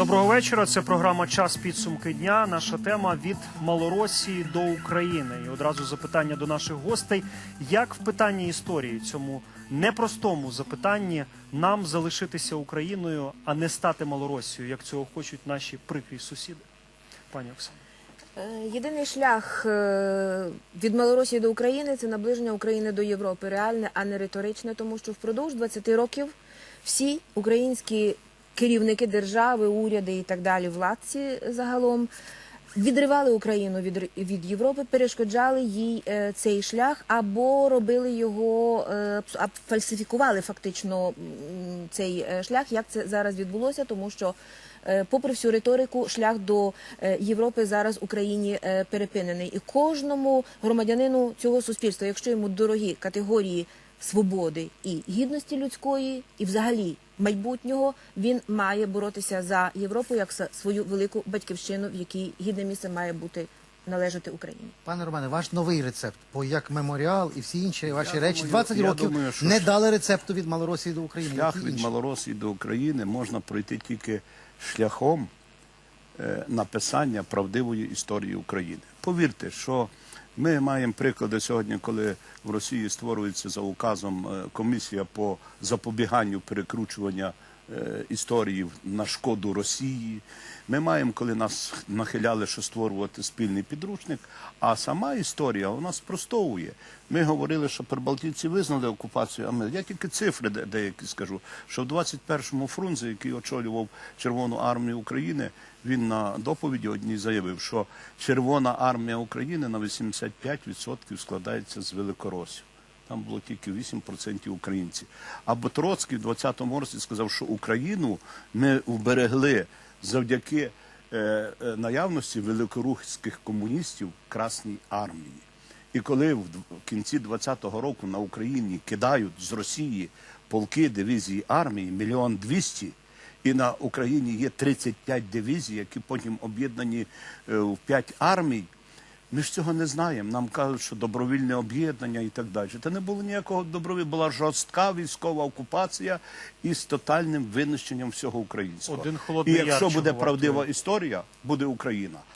Доброго вечора. Це програма Час підсумки дня. Наша тема від Малоросії до України. І одразу запитання до наших гостей: як в питанні історії, цьому непростому запитанні нам залишитися Україною, а не стати Малоросією, як цього хочуть наші прикрі сусіди? Пані Оксана. Е, Єдиний шлях е, від Малорусі до України це наближення України до Європи, реальне, а не риторичне, тому що впродовж 20 років всі українські керівники держави, уряди і так далі, владці загалом відривали Україну від, від Європи, перешкоджали їй е, цей шлях або робили його, е, фальсифікували фактично цей е, шлях, як це зараз відбулося, тому що Попри всю риторику, шлях до Європи зараз Україні перепинений, і кожному громадянину цього суспільства, якщо йому дорогі категорії свободи і гідності людської, і взагалі майбутнього, він має боротися за Європу як за свою велику батьківщину, в якій гідне місце має бути належати Україні. Пане Романе, ваш новий рецепт, бо як меморіал і всі інші ваші Я речі думаю, 20 років думаю, що не дали рецепту від Малоросії до України. Шлях від інші. Малоросії до України можна пройти тільки шляхом е, написання правдивої історії України. Повірте, що ми маємо приклади сьогодні, коли в Росії створюється за указом е, комісія по запобіганню перекручування історії на шкоду Росії. Ми маємо, коли нас нахиляли, що створювати спільний підручник, а сама історія вона спростовує. Ми говорили, що прибалтійці визнали окупацію, а ми я тільки цифри деякі скажу, що в 21-му Фрунзе, який очолював Червону армію України, він на доповіді одній заявив, що Червона армія України на 85% складається з великоросів. Там було тільки 8% українців. Або Троцький в 20-му році сказав, що Україну ми вберегли завдяки е, е, наявності великоруських комуністів Красній армії. І коли в кінці 20-го року на Україні кидають з Росії полки дивізії армії, мільйон двісті, і на Україні є 35 дивізій, які потім об'єднані е, в 5 армій, ми ж цього не знаємо. Нам кажуть, що добровільне об'єднання і так далі. Та не було ніякого добровільного, була жорстка військова окупація із тотальним винищенням всього українського. Один і якщо буде правдива історія, буде Україна.